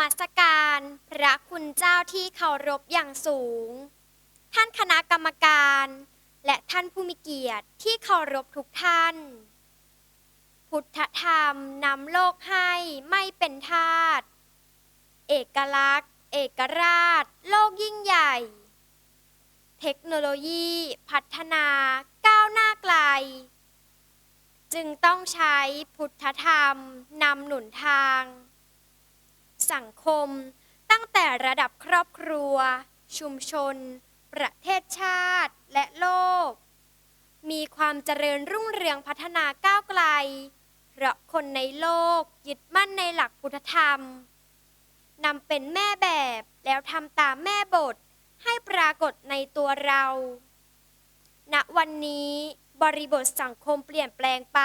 มัสการพระคุณเจ้าที่เคารพอย่างสูง ท่านคณะกรรมการ และท่านผู้มีเกียรติที่เคารพทุกท่าน พุทธธรรมนำโลกให้ไม่เป็นทาสเอกลักษณ์ เอกราช โลกยิ่งใหญ่ เทคโนโลยีพัฒนาก้าวหน้าไกล จึงต้องใช้พุทธธรรมนำหนุนทาง สังคม ตั้งแต่ระดับครอบครัว ชุมชน ประเทศชาติ และโลก มีความเจริญรุ่งเรืองพัฒนาก้าวไกล เพราะคนในโลกยึดมั่นในหลักพุทธธรรมนำเป็นแม่แบบแล้วทำตามแม่บทให้ปรากฏในตัวเรา ณ วันนี้บริบทสังคมเปลี่ยนแปลงไป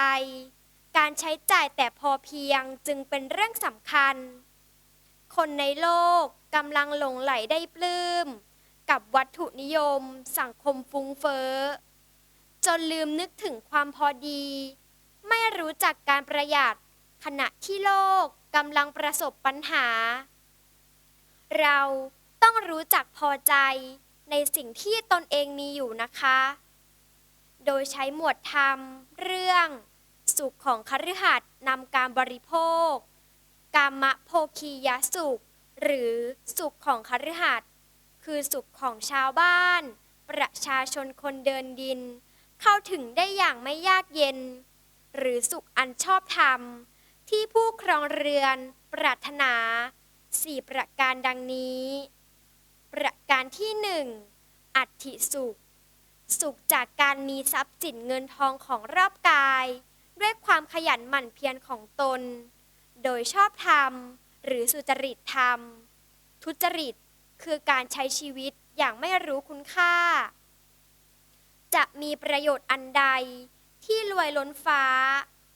การใช้จ่ายแต่พอเพียงจึงเป็นเรื่องสำคัญ คนในโลกกำลังหลงไหลได้ปลื้ม กับวัตถุนิยม สังคมฟุ้งเฟ้อ จนลืมนึกถึงความพอดี ไม่รู้จักการประหยัด ขณะที่โลกกำลังประสบปัญหา เราต้องรู้จักพอใจในสิ่งที่ตนเองมีอยู่นะคะ โดยใช้หมวดธรรม เรื่อง สุขของคฤหัสถ์นำการบริโภค กามะโภคียสุข หรือสุขของคฤหัสถ์คือสุขของชาวบ้าน ประชาชนคนเดินดิน เข้าถึงได้อย่างไม่ยากเย็น หรือสุขอันชอบธรรม ที่ผู้ครองเรือนปรารถนาสี่ประการดังนี้ ประการที่หนึ่งอัติสุข สุขจากการมีทรัพย์สินเงินทองของรอบกาย ด้วยความขยันหมั่นเพียรของตน โดยชอบธรรม หรือสุจริตธรรม ทุจริตคือการใช้ชีวิตอย่างไม่รู้คุณค่า จะมีประโยชน์อันใดที่รวยล้นฟ้า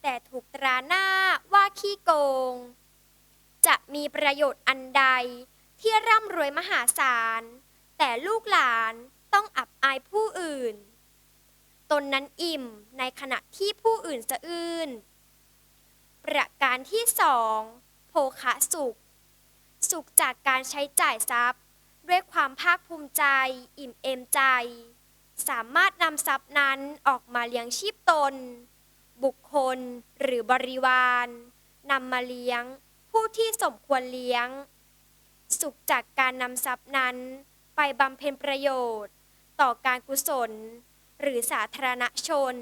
แต่ถูกตราหน้าว่าขี้โกง จะมีประโยชน์อันใดที่ร่ำรวยมหาศาล แต่ลูกหลานต้องอับอายผู้อื่น ตนนั้นอิ่มในขณะที่ผู้อื่นสะอื้น ประการที่สองโภคะสุข สุขจากการใช้จ่ายทรัพย์ ด้วยความภาคภูมิใจ อิ่มเอมใจ สามารถนำทรัพย์นั้นออกมาเลี้ยงชีพตน บุคคลหรือบริวารนำมาเลี้ยง ผู้ที่สมควรเลี้ยง สุขจากการนำทรัพย์นั้น ไปบำเพ็ญประโยชน์ ต่อการกุศล หรือสาธารณชน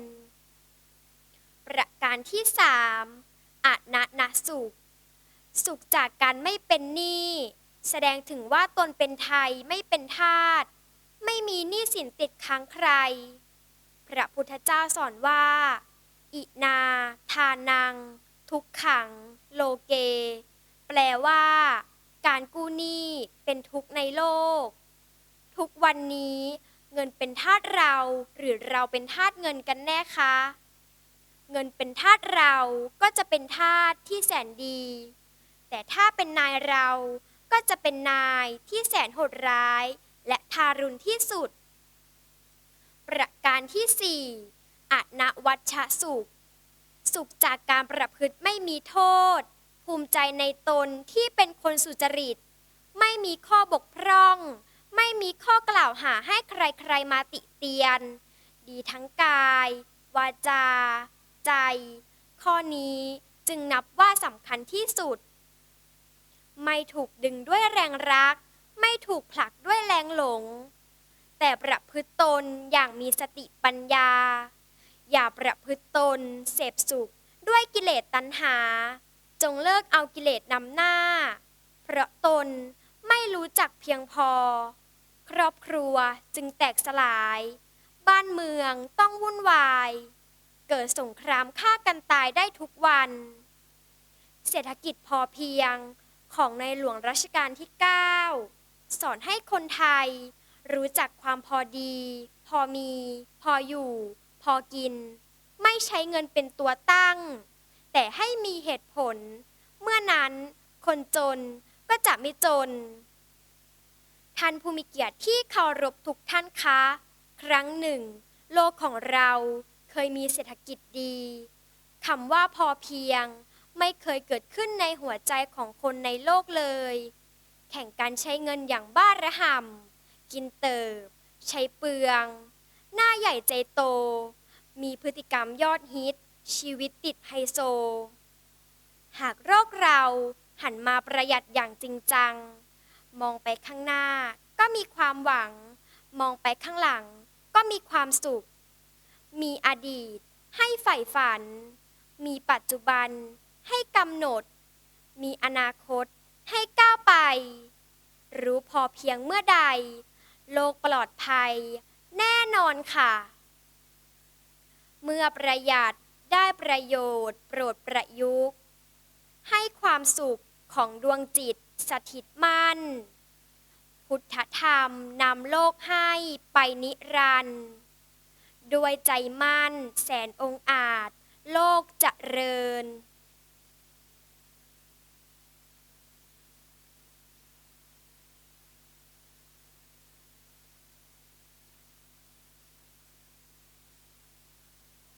ประการที่สาม อนะนะสุข สุขจากการไม่เป็นหนี้แสดงถึงว่าตนเป็นไทยไม่เป็นทาสไม่มีหนี้สินติดค้างใคร พระพุทธเจ้าสอนว่า อินา ทานัง ทุกขัง โลเก แปลว่า การกู้หนี้เป็นทุกข์ในโลก ทุกวันนี้เงินเป็นทาสเราหรือเราเป็นทาสเงินกันแน่คะ เงินเป็นทาสเราก็จะเป็นทาสที่แสนดี แต่ถ้าเป็นนายเราก็จะเป็นนายที่แสนโหดร้าย และทารุณที่สุด ประการที่สี่อนวัชสุข สุขจากการประพฤติไม่มีโทษ ภูมิใจในตนที่เป็นคนสุจริต ไม่มีข้อบกพร่อง ไม่มีข้อกล่าวหาให้ใครๆมาติเตียน ดีทั้งกาย วาจา ใจ ข้อนี้จึงนับว่าสำคัญที่สุด ไม่ถูกดึงด้วยแรงรัก ไม่ถูกผลักด้วยแรงหลง แต่ประพฤติตนอย่างมีสติปัญญา อย่าประพฤติตนเสพสุขด้วยกิเลสตัณหา จงเลิกเอากิเลสนำหน้า เพราะตนไม่รู้จักเพียงพอ ครอบครัวจึงแตกสลาย บ้านเมืองต้องวุ่นวาย เกิดสงครามฆ่ากันตายได้ทุกวัน เศรษฐกิจพอเพียงของในหลวงรัชกาลที่ 9 สอนให้คนไทย รู้จักความพอดี พอมี พออยู่ พอกิน ไม่ใช้เงินเป็นตัวตั้ง แต่ให้มีเหตุผล เมื่อนั้นคนจนก็จะไม่จน ท่านผู้มีเกียรติที่เคารพทุกท่านคะ ครั้งหนึ่ง โลกของเรา เคยมีเศรษฐกิจดีคำว่าพอเพียง ไม่เคยเกิดขึ้นในหัวใจของคนในโลกเลย แข่งกันใช้เงินอย่างบ้าระห่ำกินเติบ ใช้เปลือง หน้าใหญ่ใจโต มีพฤติกรรมยอดฮิต ชีวิตติดไฮโซ หากโรคเราหันมาประหยัดอย่างจริงจัง มองไปข้างหน้าก็มีความหวัง มองไปข้างหลังก็มีความสุข มีอดีต ให้ใฝ่ฝัน มีปัจจุบัน ให้กำหนด มีอนาคต ให้ก้าวไป รู้พอเพียงเมื่อใด โลกปลอดภัย แน่นอนค่ะ เมื่อประหยัดได้ประโยชน์ โปรดประยุกต์ ให้ความสุขของดวงจิตสถิตมั่น พุทธธรรมนำโลกให้ไปนิรันดร์ ด้วยใจมั่น แสนองอาจ โลกเจะเริญ